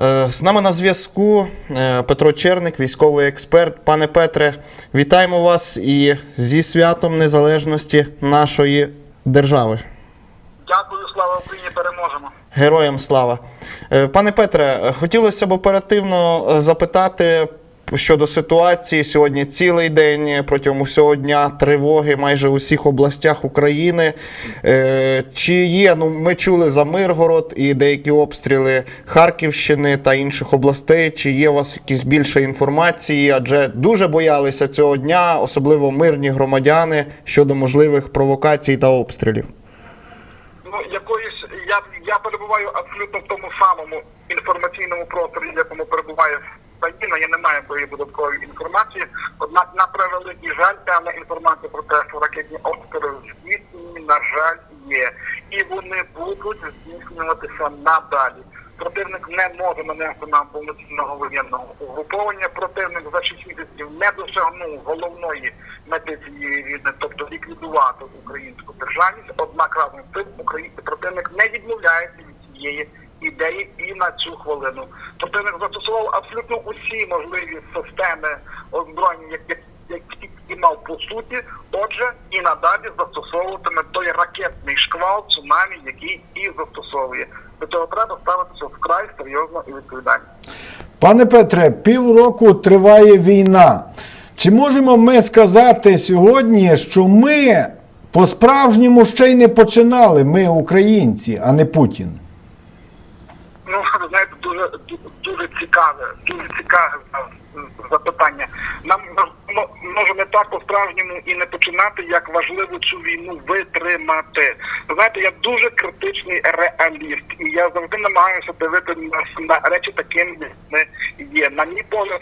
Е, З нами на зв'язку е, Петро Черник, військовий експерт. Пане Петре, вітаємо вас і зі святом незалежності нашої держави. Дякую, слава Україні, переможемо. Героям слава. Е, Пане Петре, хотілося б оперативно запитати щодо ситуації. Сьогодні цілий день е, протягом усього дня тривоги майже у всіх областях України. Е, Чи є, ну ми чули за Миргород і деякі обстріли Харківщини та інших областей. Чи є у вас якісь більше інформації? Адже дуже боялися цього дня, особливо мирні громадяни щодо можливих провокацій та обстрілів. Ну, якоїсь я, я перебуваю абсолютно в тому самому інформаційному просторі, в якому перебуває країна. Я не маю якої додаткової інформації. Однак, на превеликий жаль, певна інформація про те, що ракетні обстріли здійснені, на жаль, є. І вони будуть здійснюватися надалі. Противник не може нанести нам повноцінного воєнного угруповання. Противник за 6 місяців не досягнув головної мети цієї війни, тобто ліквідувати українську державність. Однак разом з тим український противник не відмовляється від цієї ідеї і на цю хвилину. Противник застосував абсолютно усі можливі системи озброєння, які які і мав по суті, отже, і надалі застосовуватиме той ракетний шквал цунамі, який і застосовує. До цього треба ставитися вкрай серйозно і відповідально. Пане Петре, півроку триває війна. Чи можемо ми сказати сьогодні, що ми по-справжньому ще й не починали, ми українці, а не Путін? Дуже дуже цікаве, дуже цікаве запитання. Нам мо- може не так по-справжньому і не починати, як важливо цю війну витримати. Знаєте, я дуже критичний реаліст, і я завжди намагаюся дивитися на, речі таким, вони є. На мій погляд,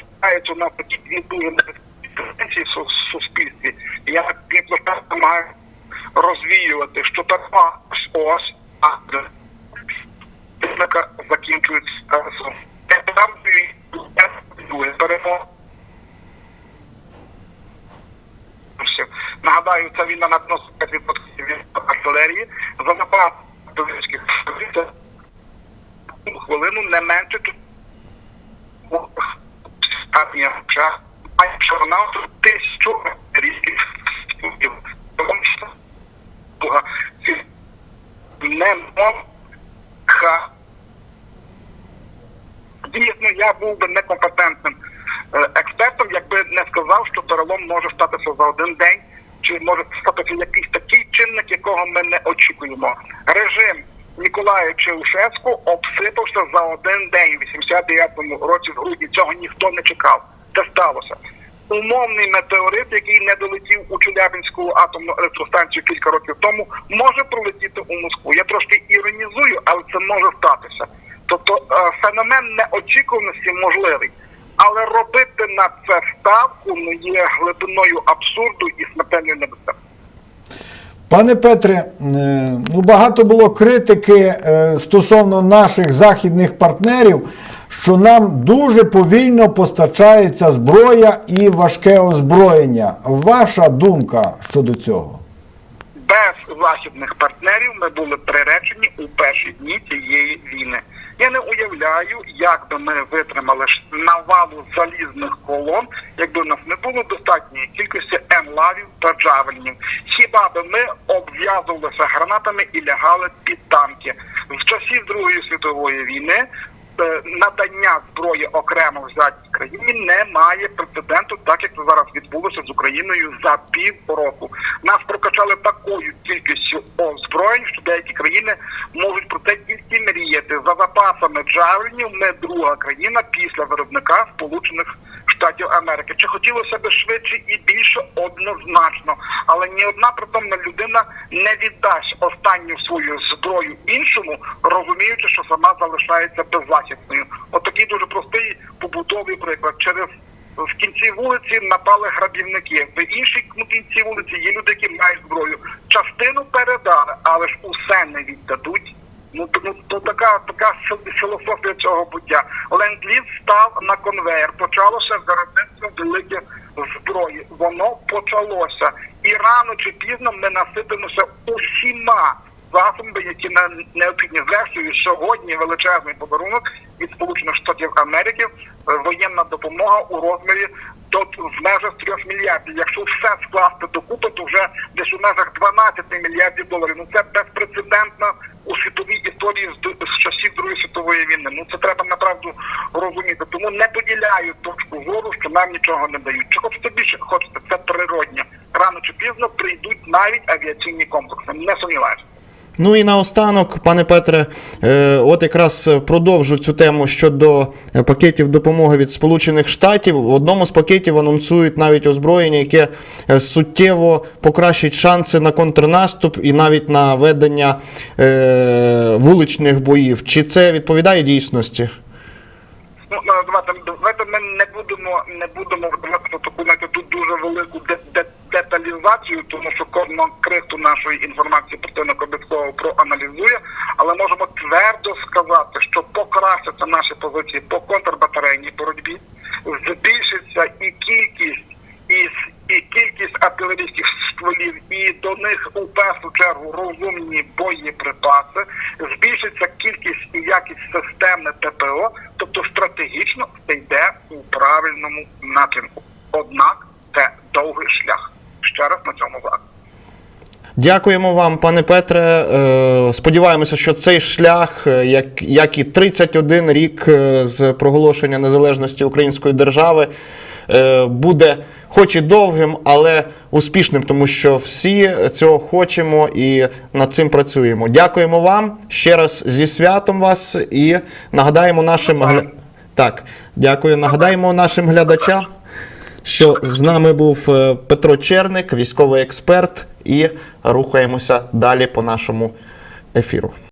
у нас такі дві дуже небезпечні в суспільстві. І я намагаюся розвіювати, що така ось а закінчується часом. Там перемога. Нагадаю, ця війна на 95% від артилерії. За напад довірських хвилину не менше армія має вона тисячу різних не може я був би некомпетентним е, експертом, якби не сказав, що перелом може статися за один день, чи може статися якийсь такий чинник, якого ми не очікуємо. Режим Ніколая Чаушевську обсипався за один день, в 89-му році в грудні. Цього ніхто не чекав. Це сталося. Умовний метеорит, який не долетів у Челябинську атомну електростанцію кілька років тому, може пролетіти у Москву. Я трошки іронізую, але це може статися. Тобто е, феномен неочікуваності можливий. Але робити на це ставку ну, є глибиною абсурду і смертельною небезпекою. Пане Петре, е, ну багато було критики е, стосовно наших західних партнерів, що нам дуже повільно постачається зброя і важке озброєння. Ваша думка щодо цього? без західних партнерів ми були приречені у перші дні цієї війни. Не уявляю, як би ми витримали навалу залізних колон, якби в нас не було достатньої кількості енлавів та джавелінів. Хіба би ми обв'язувалися гранатами і лягали під танки в часів Другої світової війни? е, Надання зброї окремо взятій країні немає прецеденту, так як це зараз відбулося з Україною за пів року. Нас прокачали такою кількістю озброєнь, що деякі країни можуть про це тільки мріяти. За джавелінів ми друга країна після виробника Сполучених Штатів Америки. Чи хотілося б швидше і більше однозначно, але ні одна притомна людина не віддасть останню свою зброю іншому, розуміючи, що сама залишається беззахисною. От дуже простий побутовий приклад. Через в кінці вулиці напали грабівники. В іншій кінці вулиці є люди, які мають зброю. Частину передали, але ж усе не віддадуть. Ну ну, то така така фі- філософія цього буття. Ленд-ліз став на конвейер. Почалося виробництво великих зброї. Воно почалося, і рано чи пізно ми наситимося усіма засоби, які на необхідні зрештою сьогодні величезний подарунок від Сполучених Штатів Америки, е, воєнна допомога у розмірі до в межах 3 мільярдів. Якщо все скласти докупи, то вже десь у межах 12 мільярдів доларів. Ну це безпрецедентно у світовій історії з, часів Другої світової війни. Ну це треба направду розуміти. Тому не поділяю точку зору, що нам нічого не дають. Чи хочете більше хочете, це природньо. Рано чи пізно прийдуть навіть авіаційні комплекси. Не сумніваюся. Ну і наостанок, пане Петре, е, от якраз продовжу цю тему щодо е, пакетів допомоги від Сполучених Штатів. В одному з пакетів анонсують навіть озброєння, яке е, суттєво покращить шанси на контрнаступ і навіть на ведення вуличних боїв. Чи це відповідає дійсності? Ну, ну, давайте, давайте ми не будемо не будемо вдаватися в таку знаєте, тут дуже велику де, де, деталізацію, тому що кожна крихту нашої інформації противник обов'язково проаналізує, але можемо твердо сказати, що покращаться наші позиції по контрбатарейній боротьбі, збільшиться і кількість і, і кількість артилерійських стволів, і до них у першу чергу розумні боєприпаси, збільшиться кількість і якість системи ППО, тобто стратегічно це йде у правильному напрямку. Однак це довгий шлях. Ще раз на цьому зараз. Дякуємо вам, пане Петре. Е, Сподіваємося, що цей шлях, е, як, як і 31 рік е, з проголошення незалежності Української держави, буде хоч і довгим, але успішним, тому що всі цього хочемо і над цим працюємо. Дякуємо вам ще раз зі святом вас і нагадаємо нашим гля... так, дякую. Нагадаємо нашим глядачам що з нами був е, Петро Черник, військовий експерт, і рухаємося далі по нашому ефіру.